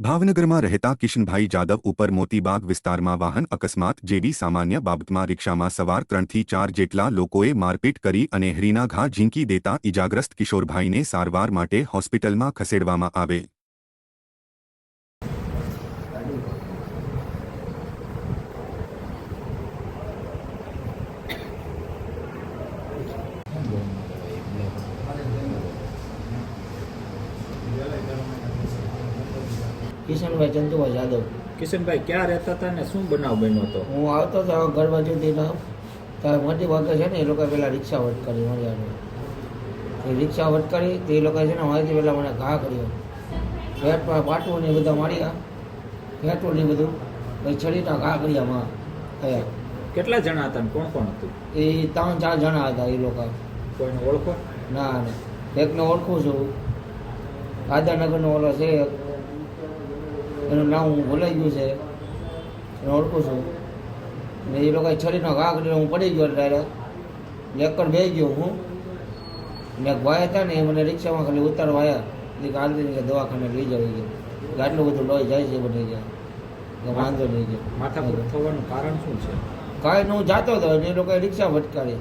ભાવનગરમાં રહેતા કિશનભાઈ જાદવ ઉપર મોતીબાગ વિસ્તારમાં વાહન અકસ્માત જેવી સામાન્ય બાબતમાં રિક્ષામાં સવાર ત્રણથી ચાર જેટલા લોકોએ મારપીટ કરી અને હરીના ઘા ઝીંકી દેતા ઇજાગ્રસ્ત કિશોરભાઈને સારવાર માટે હોસ્પિટલમાં ખસેડવામાં આવે. કિશનભાઈ ચંદુભાઈ જાદવ. કિશનભાઈ ક્યાં રહેતા હતા ને શું બનાવ બન્યો હતો? હું આવતો હતો ઘર બાજુથી ત્યારે મોટી વાગે છે ને એ લોકો પેલા રિક્ષા વટકારી મળ્યા એ રિક્ષા વટકારી તે એ લોકો છે ને મારીથી પહેલાં મને ઘા કર્યો. પેટમાં પાટું ને બધા માર્યા. પેટ્રોલ ને બધું પછી છડીના ઘા કર્યા માં થયા. કેટલા જણા હતા કોણ કોણ હતું? એ ત્રણ ચાર જણા હતા એ લોકો. કોઈને ઓળખો? ના ના. એકને ઓળખું છું. આદાનગરનો ઓલો છે. એનું નામ હું ભૂલાઈ ગયું છે. એને ઓળખું છું. ને એ લોકોએ છરીનો ઘા કરીને હું પડી ગયો ડાયરેક્ટ લેકર બે ગયો હું. ને ભાઈ હતા ને એ મને રિક્ષામાં ખાલી ઉતારવા આવ્યા એ દવાખાને લઈ જવી ગયો. આટલું બધું લોહી જાય છે બધી ગયા વાંધો નહીં ગયો. માથાકૂટ થવાનું કારણ શું છે? કાંઈ હું જાતો હતો એ લોકોએ રિક્ષા ભટકારી